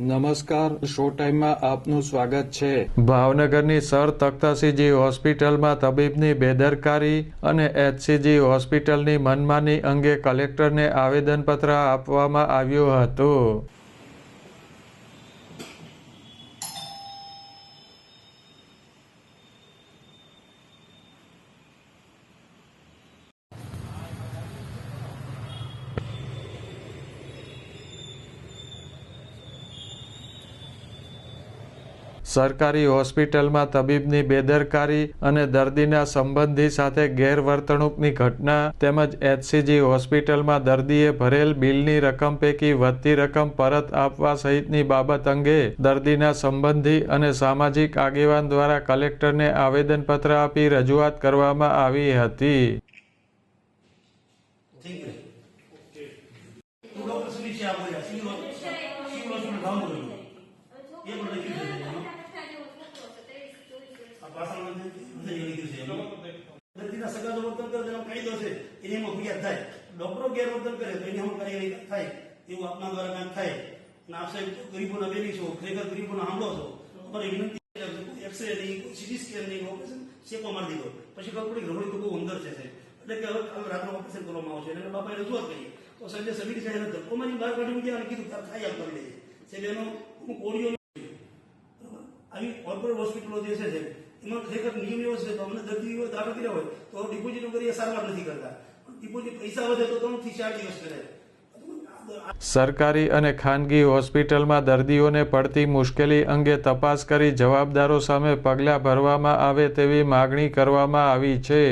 નમસ્કાર, શો ટાઈમમાં આપનું સ્વાગત છે. ભાવનગરની સર તખ્તાસિંહજી હોસ્પિટલમાં તબીબની બેદરકારી અને એચસીજી હોસ્પિટલની મનમાની અંગે કલેક્ટરને આવેદનપત્ર આપવામાં આવ્યું હતું. સરકારી હોસ્પિટલમાં તબીબની બેદરકારી અને દર્દીના સંબંધી સાથે ગેરવર્તણૂકની ઘટના તેમજ એચસીજી હોસ્પિટલમાં દર્દીએ ભરેલ બિલની રકમ પૈકી વધતી રકમ પરત આપવા સહિતની બાબત અંગે દર્દીના સંબંધી અને સામાજિક આગેવાન દ્વારા કલેક્ટરને આવેદનપત્ર આપી રજૂઆત કરવામાં આવી હતી. થેન્ક યુ દર્દીના સગા વર્તન કરે તેનો છે એની એમાં ફરિયાદ થાય ડોક્ટરો ગેરવર્તન કરે તો એની એમાં કાર્યવાહી થાય એવું આપના દ્વારા કાંઈક થાય અને આપ ગરીબોના બેની છો ખરેખર ગરીબોના સાંભળો છો અમારી વિનંતી એક્સરે નહીં સીટી સ્કેન નહીં શેકો મારી દીધો પછી ખબર પડી રમણી તો અંદર છે એટલે કે હવે કાલ રાતનો ઓપરેશન કરવામાં આવશે એટલે બાપાએ રજૂઆત કરી તો સાહેબે સમિતિ સાહેબ ધક્કો મારી બહાર કાઢી મૂક્યા અને કીધું થાય આમ કરી દેજે સાહેબ એનો હું ઓડિયો આવી કોર્પોરેટ હોસ્પિટલો જે છે એમાં ખરેખર નિયમ એવો છે, તો અમને દર્દીઓ દાખલ કર્યા હોય, તો ડિપોઝિટ વગર સારવાર નથી કરતા. ડિપોઝિટ પૈસા વધે તો ત્રણથી ચાર દિવસ કરે. સરકારી અને ખાનગી હોસ્પિટલમાં દર્દીઓને પડતી મુશ્કેલી અંગે તપાસ કરી જવાબદારો સામે પગલાં ભરવામાં આવે તેવી માગણી કરવામાં આવી છે.